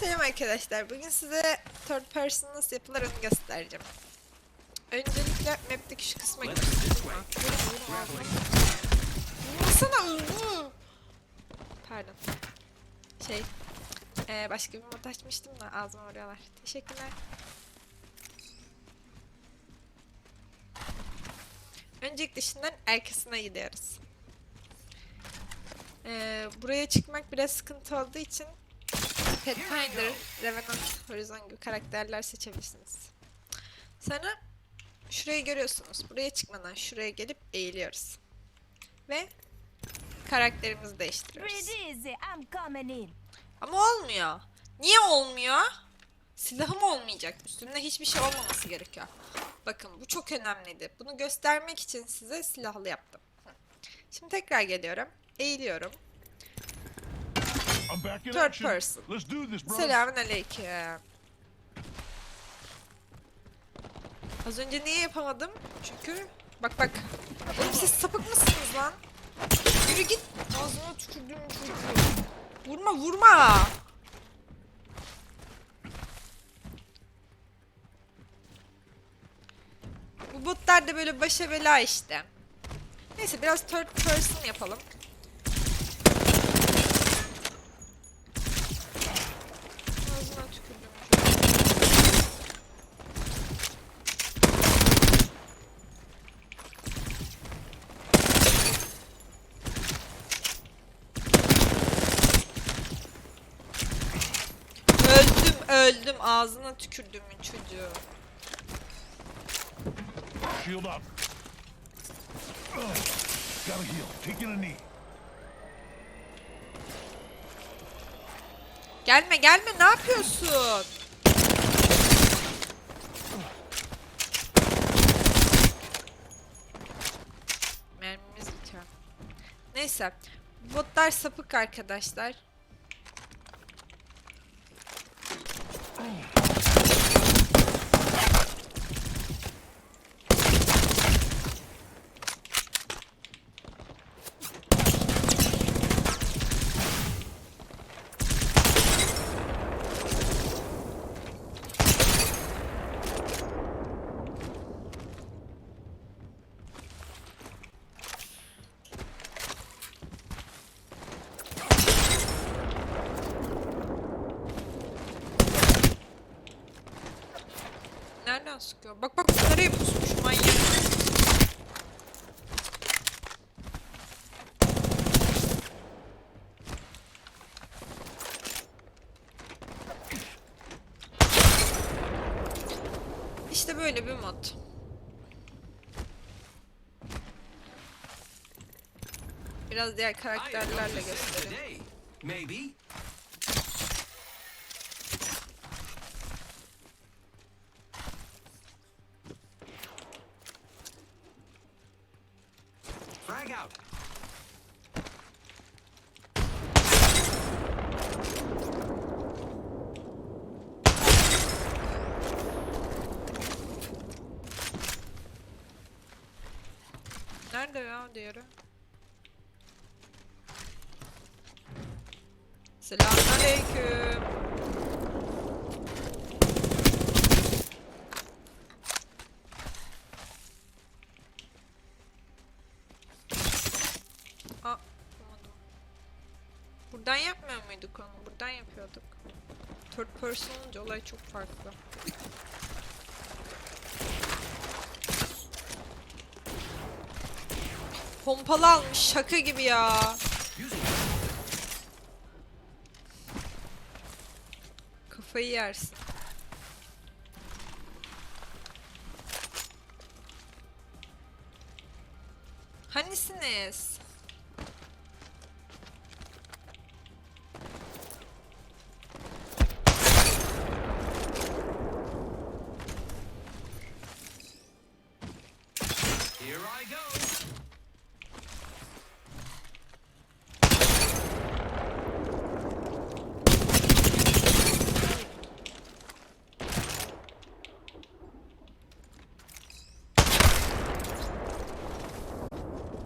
Selam arkadaşlar. Bugün size third person nasıl yapılır onu göstereceğim. Öncelikle map'teki şu kısma. Vurmasana ıı. Pardon. Şey, eee, başka bir mod açmıştım da ağzıma vuruyorlar. Teşekkürler. Öncelikle dışından arkasına gidiyoruz. Eee, buraya çıkmak biraz sıkıntı olduğu için Pathfinder, Revenant, Horizon gibi karakterler seçebilirsiniz. Sonra şurayı görüyorsunuz. Buraya çıkmadan şuraya gelip eğiliyoruz. Ve karakterimizi değiştiriyoruz. Breathe easy, I'm coming in. Ama olmuyor. Niye olmuyor? Silahım olmayacak. Üstümde hiçbir şey olmaması gerekiyor. Bakın bu çok önemliydi. Bunu göstermek için size silahlı yaptım. Şimdi tekrar geliyorum. Eğiliyorum. Third person. Let's do this, bro. Selamun aleyküm. Az önce niye yapamadım? Çünkü bak bak. Oğlum siz sapık mısınız lan? Yürü git. Ağzına tükürdüğüm çocuğu. Vurma vurma. Bu botlar da böyle başa bela işte. Neyse biraz third person yapalım. Ağzına tükürdüm çocuğu. Öldüm ağzına tükürdüğümün çocuğu. Shield up. Ugh. Gotta heal. Taking a knee. Gelme gelme ne yapıyorsun? Mermimiz bitiyor. Neyse. Botlar sapık arkadaşlar. thing. Nereden sıkıyor? Bak bak nereye pusmuş manyak. İşte böyle bir mod. Biraz diğer karakterlerle göstereyim. Nerede ya diğeri? Selamünaleyküm. Buradan yapmıyor muyduk onu? Buradan yapıyorduk. Third person olunca olay çok farklı. Pompalı almış şaka gibi ya. Kafayı yersin. Hanisiniz? Here I go.